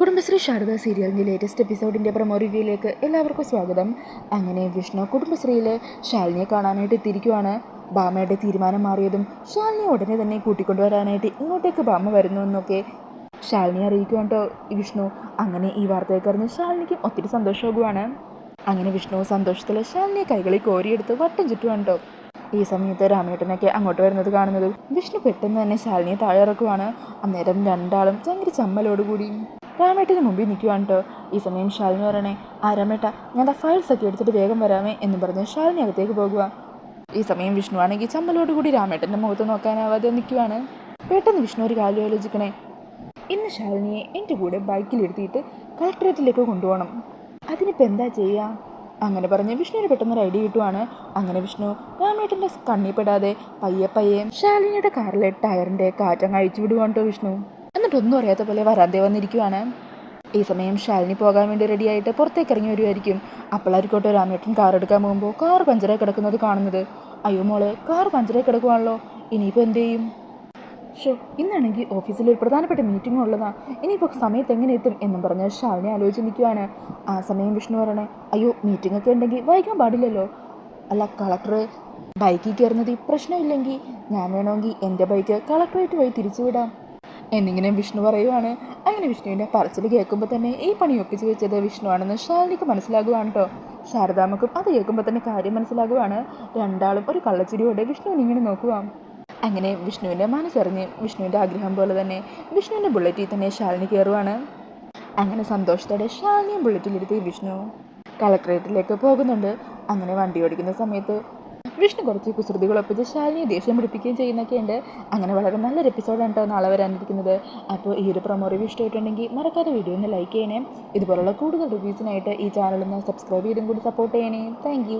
കുടുംബശ്രീ ശാരദ സീരിയലിന്റെ latest എപ്പിസോഡിന്റെ promo റിവ്യൂയിലേക്ക് എല്ലാവർക്കും സ്വാഗതം. അങ്ങനെ വിഷ്ണു കുടുംബശ്രീയിലെ ശാലിനിയെ കാണാനായിട്ട് എത്തിയിരിക്കുവാണ്. ബാമയുടെ തീരുമാനം മാറിയതും ശാലിനി ഉടനെ തന്നെ കൂട്ടിക്കൊണ്ടുവരാനായിട്ട് ഇങ്ങോട്ടേക്ക് ബാമ വരുന്നു എന്നൊക്കെ ശാലിനി അറിയിക്കുവാൻ വിഷ്ണു അങ്ങനെ ഈ വാർത്തയൊക്കെ അറിഞ്ഞ് ശാലിനിക്കും ഒത്തിരി സന്തോഷമാകുവാണ്. അങ്ങനെ വിഷ്ണു സന്തോഷത്തിൽ ശാലിനിയെ കൈകളിൽ കോരിയെടുത്ത് വട്ടം ചുറ്റുവാണ് കേട്ടോ. ഈ സമയത്ത് രാമേട്ടനൊക്കെ അങ്ങോട്ട് വരുന്നത് കാണുന്നത് വിഷ്ണു പെട്ടെന്ന് തന്നെ ശാലിനിയെ താഴെ ഇറക്കുവാണ് അന്നേരം രണ്ടാളും ഭയങ്കര ചമ്മലോടുകൂടി. രാമേട്ടന് മുമ്പിൽ നിൽക്കുവാണ് കേട്ടോ ഈ സമയം ശാലിനി പറയണേ ആ രാമേട്ട ഞാൻ ആ ഫയൽസ് ഒക്കെ എടുത്തിട്ട് വേഗം വരാമേ എന്ന് പറഞ്ഞ് ശാലിനി അകത്തേക്ക് പോകുക ഈ സമയം വിഷ്ണു ആണെങ്കിൽ ചമ്മലോടുകൂടി രാമേട്ടന്റെ മുഖത്ത് നോക്കാനാവാതെ നിൽക്കുവാണ് പെട്ടെന്ന് വിഷ്ണു ഒരു കാര്യം ആലോചിക്കണേ. ഇന്ന് ശാലിനിയെ എന്റെ കൂടെ ബൈക്കിലിരുത്തിയിട്ട് കളക്ടറേറ്റിലേക്ക് കൊണ്ടുപോകണം. അതിനിപ്പോൾ എന്താ ചെയ്യുക അങ്ങനെ പറഞ്ഞ് വിഷ്ണുവിന് പെട്ടെന്ന് ഒരു ഐഡിയ കിട്ടുവാണ്. അങ്ങനെ വിഷ്ണു രാമേട്ടന്റെ കണ്ണിപ്പെടാതെ പയ്യെ പയ്യെ ശാലിനിയുടെ കാറിലെ ടയറിന്റെ കാറ്റം അഴിച്ചു വിടുവാണ് കേട്ടോ വിഷ്ണു. എന്നിട്ടൊന്നും അറിയാത്ത പോലെ വരാതെ വന്നിരിക്കുവാണ്. ഈ സമയം ശാലിനി പോകാൻ വേണ്ടി റെഡിയായിട്ട് പുറത്തേക്ക് ഇറങ്ങി വരുമായിരിക്കും അപ്പോളായിരിക്കോട്ടെ രാമേട്ടൻ കാർ എടുക്കാൻ പോകുമ്പോൾ കാർ പഞ്ചറായി കിടക്കുന്നത് കാണുന്നത്. അയ്യോ മോളെ കാർ പഞ്ചറായി കിടക്കുവാണല്ലോ. ഇനിയിപ്പോൾ എന്തു ചെയ്യും? ഷോ ഇന്നാണെങ്കിൽ ഓഫീസിൽ ഒരു പ്രധാനപ്പെട്ട മീറ്റിംഗ് ഉള്ളതാ. ഇനിയിപ്പോൾ സമയത്ത് എങ്ങനെ എത്തും എന്നും പറഞ്ഞ് ശാലിനി ആലോചിച്ച് നിൽക്കുവാണ് ആ സമയം വിഷ്ണു പറയണേ അയ്യോ മീറ്റിംഗ് ഒക്കെ ഉണ്ടെങ്കിൽ വൈകാൻ പാടില്ലല്ലോ. അല്ല കളക്ടർ ബൈക്കിൽ കയറുന്നത് പ്രശ്നമില്ലെങ്കിൽ ഞാൻ വേണമെങ്കിൽ എന്റെ ബൈക്ക് കളക്ടറേറ്റ് വഴി തിരിച്ചു വിടാം എന്നിങ്ങനെ വിഷ്ണു പറയുവാണ്. അങ്ങനെ വിഷ്ണുവിന്റെ പറച്ചിൽ കേൾക്കുമ്പോൾ തന്നെ ഈ പണി ഒപ്പിച്ച് വെച്ചത് വിഷ്ണുവാണെന്ന് ശാലിനിക്ക് മനസ്സിലാകുവാണ് കേട്ടോ ശാരദാമ്മക്കും അത് കേൾക്കുമ്പോൾ തന്നെ കാര്യം മനസ്സിലാകുവാണ്. രണ്ടാളും ഒരു കള്ളച്ചിരിയോടെ വിഷ്ണുവിനെ ഇങ്ങനെ നോക്കുക അങ്ങനെ വിഷ്ണുവിന്റെ മനസ്സറിഞ്ഞ് വിഷ്ണുവിന്റെ ആഗ്രഹം പോലെ തന്നെ വിഷ്ണുവിന്റെ ബുള്ളറ്റിൽ തന്നെ ശാലിനി കയറുവാണ് അങ്ങനെ സന്തോഷത്തോടെ ശാലിനിയും ബുള്ളറ്റിലിരുത്തി വിഷ്ണു കളക്ട്രേറ്റിലേക്ക് പോകുന്നുണ്ട്. അങ്ങനെ വണ്ടി ഓടിക്കുന്ന സമയത്ത് വിഷ്ണു കുറച്ച് കുസൃതികൾ ഒപ്പിച്ച് ശാലിനിയെ ദേഷ്യം പിടിപ്പിക്കുകയും ചെയ്യുന്നൊക്കെ ഉണ്ട്. അങ്ങനെ വളരെ നല്ലൊരു എപ്പിസോഡാണ് കേട്ടോ നാളെ വരാനിരിക്കുന്നത്. അപ്പോൾ ഈ ഒരു പ്രൊമോ റിവ്യൂ ഇഷ്ടമായിട്ടുണ്ടെങ്കിൽ മറക്കാതെ വീഡിയോ ഒന്ന് ലൈക്ക് ചെയ്യണേ. ഇതുപോലുള്ള കൂടുതൽ റിവ്യൂസിനായിട്ട് ഈ ചാനൽ ഒന്ന് സബ്സ്ക്രൈബ് ചെയ്തും കൂടി സപ്പോർട്ട് ചെയ്യണേ. താങ്ക്